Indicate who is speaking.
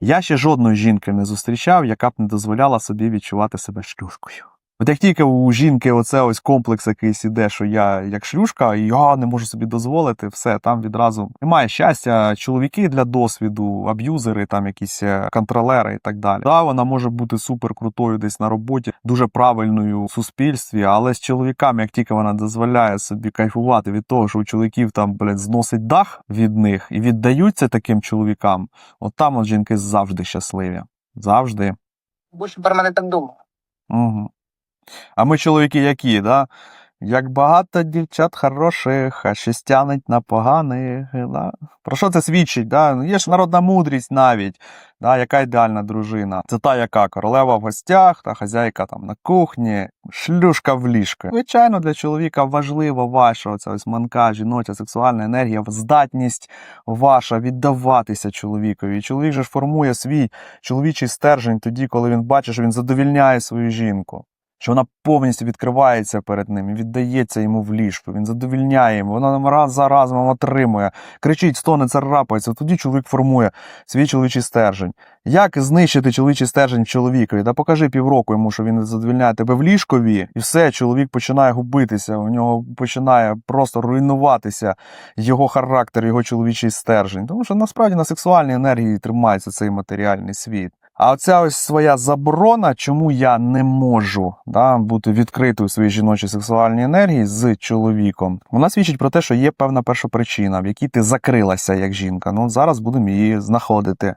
Speaker 1: Я ще жодної жінки не зустрічав, яка б не дозволяла собі відчувати себе шлюшкою. От як тільки у жінки оце ось комплекс якийсь іде, що я як шлюшка, і я не можу собі дозволити, все, там відразу немає щастя. Чоловіки для досвіду, аб'юзери, там якісь е, контролери і так далі. Да, вона може бути супер крутою десь на роботі, дуже правильною в суспільстві, але з чоловіками, як тільки вона дозволяє собі кайфувати від того, що у чоловіків там, блядь, зносить дах від них і віддаються таким чоловікам, от там от жінки завжди щасливі. Завжди.
Speaker 2: Більше про мене так думав.
Speaker 1: Угу. А ми чоловіки які, да? Як багато дівчат хороших, а ще стянуть на поганих. Да? Про що це свідчить? Да? Ну, Є ж народна мудрість навіть, да? яка ідеальна дружина. Це та, яка королева в гостях, та хазяйка там на кухні, шлюшка в ліжко. Звичайно, для чоловіка важлива ваша оця ось манка, жіноча сексуальна енергія, здатність ваша віддаватися чоловікові. Чоловік же ж формує свій чоловічий стержень тоді, коли він бачить, що він задовільняє свою жінку. Що вона повністю відкривається перед ним і віддається йому в ліжку. Він задовільняє йому, вона нам раз за разом отримує, кричить, стоне, царапається. Тоді чоловік формує свій чоловічий стержень. Як знищити чоловічий стержень чоловікові? Та покажи півроку йому, що він задовільняє тебе в ліжкові, і все, чоловік починає губитися, у нього починає просто руйнуватися його характер, його чоловічий стержень. Тому що насправді на сексуальній енергії тримається цей матеріальний світ. А оця ось своя заборона, чому я не можу да, бути відкритою в своїй жіночій сексуальній енергії з чоловіком, вона свідчить про те, що є певна перша причина, в якій ти закрилася як жінка. Ну зараз будемо її знаходити.